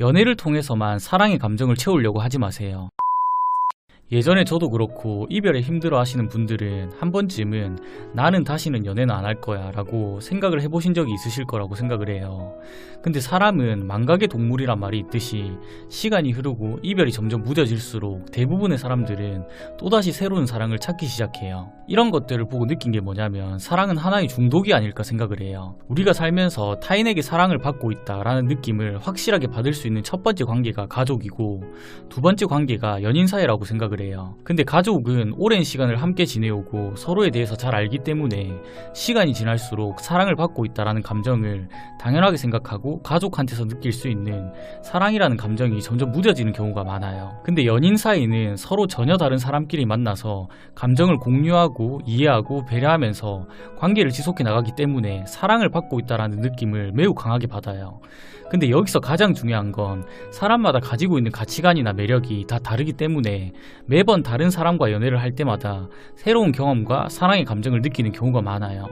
연애를 통해서만 사랑의 감정을 채우려고 하지 마세요. 예전에 저도 그렇고 이별에 힘들어 하시는 분들은 한 번쯤은 나는 다시는 연애는 안 할 거야 라고 생각을 해보신 적이 있으실 거라고 생각을 해요. 근데 사람은 망각의 동물이란 말이 있듯이 시간이 흐르고 이별이 점점 무뎌질수록 대부분의 사람들은 또다시 새로운 사랑을 찾기 시작해요. 이런 것들을 보고 느낀 게 뭐냐면 사랑은 하나의 중독이 아닐까 생각을 해요. 우리가 살면서 타인에게 사랑을 받고 있다라는 느낌을 확실하게 받을 수 있는 첫 번째 관계가 가족이고 두 번째 관계가 연인 사이라고 생각을 해요. 근데 가족은 오랜 시간을 함께 지내오고 서로에 대해서 잘 알기 때문에 시간이 지날수록 사랑을 받고 있다라는 감정을 당연하게 생각하고 가족한테서 느낄 수 있는 사랑이라는 감정이 점점 무뎌지는 경우가 많아요. 근데 연인 사이는 서로 전혀 다른 사람끼리 만나서 감정을 공유하고 이해하고 배려하면서 관계를 지속해 나가기 때문에 사랑을 받고 있다라는 느낌을 매우 강하게 받아요. 근데 여기서 가장 중요한 건 사람마다 가지고 있는 가치관이나 매력이 다 다르기 때문에 매번 다른 사람과 연애를 할 때마다 새로운 경험과 사랑의 감정을 느끼는 경우가 많아요.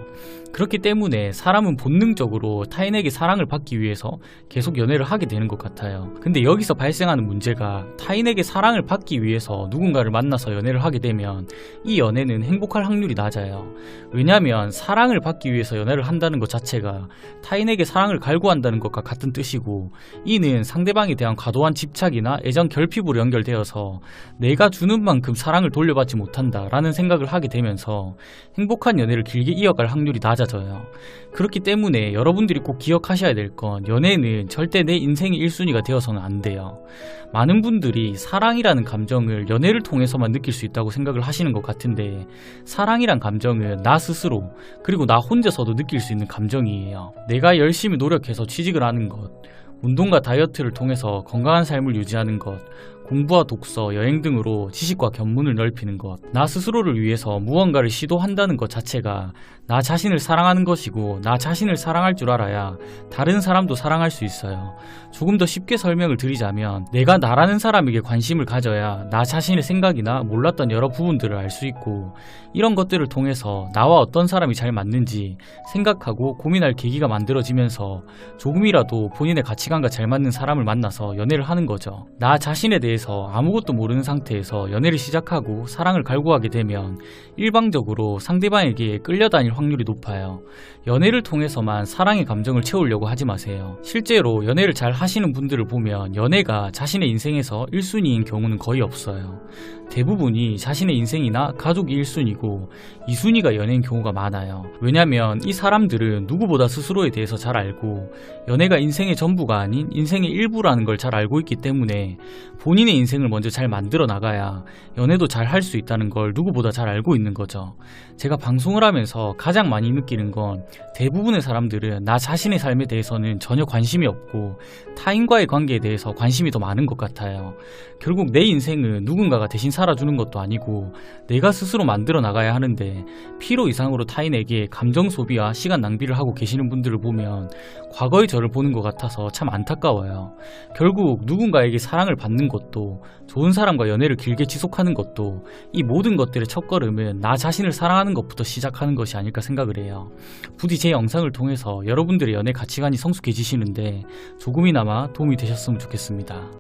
그렇기 때문에 사람은 본능적으로 타인에게 사랑을 받기 위해서 계속 연애를 하게 되는 것 같아요. 근데 여기서 발생하는 문제가 타인에게 사랑을 받기 위해서 누군가를 만나서 연애를 하게 되면 이 연애는 행복할 확률이 낮아요. 왜냐하면 사랑을 받기 위해서 연애를 한다는 것 자체가 타인에게 사랑을 갈구한다는 것과 같은 뜻이고 이는 상대방에 대한 과도한 집착이나 애정 결핍으로 연결되어서 내가 주는 만큼 사랑을 돌려받지 못한다라는 생각을 하게 되면서 행복한 연애를 길게 이어갈 확률이 낮아져요. 그렇기 때문에 여러분들이 꼭 기억하셔야 될 건 연애는 절대 내 인생의 1순위가 되어서는 안 돼요. 많은 분들이 사랑이라는 감정을 연애를 통해서만 느낄 수 있다고 생각을 하시는 것 같은데 사랑이란 감정은 나 스스로 그리고 나 혼자서도 느낄 수 있는 감정이에요. 내가 열심히 노력해서 취직을 하는 것, 운동과 다이어트를 통해서 건강한 삶을 유지하는 것, 공부와 독서, 여행 등으로 지식과 견문을 넓히는 것, 나 스스로를 위해서 무언가를 시도한다는 것 자체가 나 자신을 사랑하는 것이고 나 자신을 사랑할 줄 알아야 다른 사람도 사랑할 수 있어요. 조금 더 쉽게 설명을 드리자면 내가 나라는 사람에게 관심을 가져야 나 자신의 생각이나 몰랐던 여러 부분들을 알 수 있고 이런 것들을 통해서 나와 어떤 사람이 잘 맞는지 생각하고 고민할 계기가 만들어지면서 조금이라도 본인의 가치관과 잘 맞는 사람을 만나서 연애를 하는 거죠. 나 자신에 대해서 아무것도 모르는 상태에서 연애를 시작하고 사랑을 갈구하게 되면 일방적으로 상대방에게 끌려다닐 확률이 높아요. 연애를 통해서만 사랑의 감정을 채우려고 하지 마세요. 실제로 연애를 잘 하시는 분들을 보면 연애가 자신의 인생에서 1순위인 경우는 거의 없어요. 대부분이 자신의 인생이나 가족이 1순위고 2순위가 연애인 경우가 많아요. 왜냐면 이 사람들은 누구보다 스스로에 대해서 잘 알고 연애가 인생의 전부가 아닌 인생의 일부라는 걸 잘 알고 있기 때문에 본인의 인생을 먼저 잘 만들어 나가야 연애도 잘 할 수 있다는 걸 누구보다 잘 알고 있는 거죠. 제가 방송을 하면서 가장 많이 느끼는 건 대부분의 사람들은 나 자신의 삶에 대해서는 전혀 관심이 없고 타인과의 관계에 대해서 관심이 더 많은 것 같아요. 결국 내 인생은 누군가가 대신 살아주는 것도 아니고 내가 스스로 만들어 나가야 하는데 필요 이상으로 타인에게 감정 소비와 시간 낭비를 하고 계시는 분들을 보면 과거의 저를 보는 것 같아서 참 안타까워요. 결국 누군가에게 사랑을 받는 것도 좋은 사람과 연애를 길게 지속하는 것도 이 모든 것들의 첫걸음은 나 자신을 사랑하는 것부터 시작하는 것이 아닐 까 생각을 해요. 부디 제 영상을 통해서 여러분들의 연애 가치관이 성숙해지시는데 조금이나마 도움이 되셨으면 좋겠습니다.